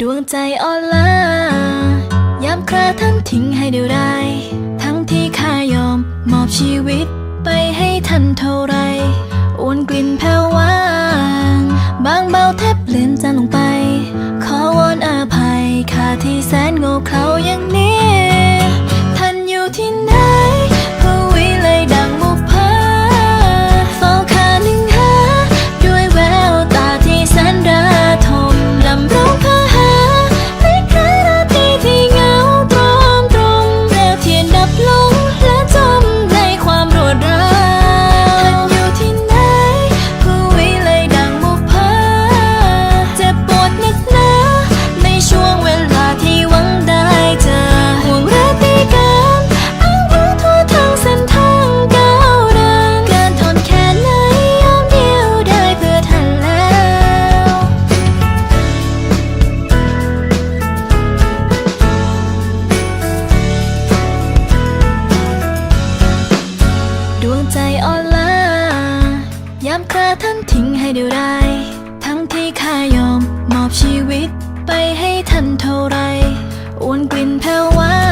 ดวงใจอ่อนล้ายามคราท่านทิ้งให้เดียวดายทั้งที่ข้ายอมมอบชีวิตไปให้ท่านเท่าไร ให้เดียวดาทั้งที่ข้ายอมมอบชีวิตไปให้ท่านเท่าไรอ้วนกลิ่นแผ่ววา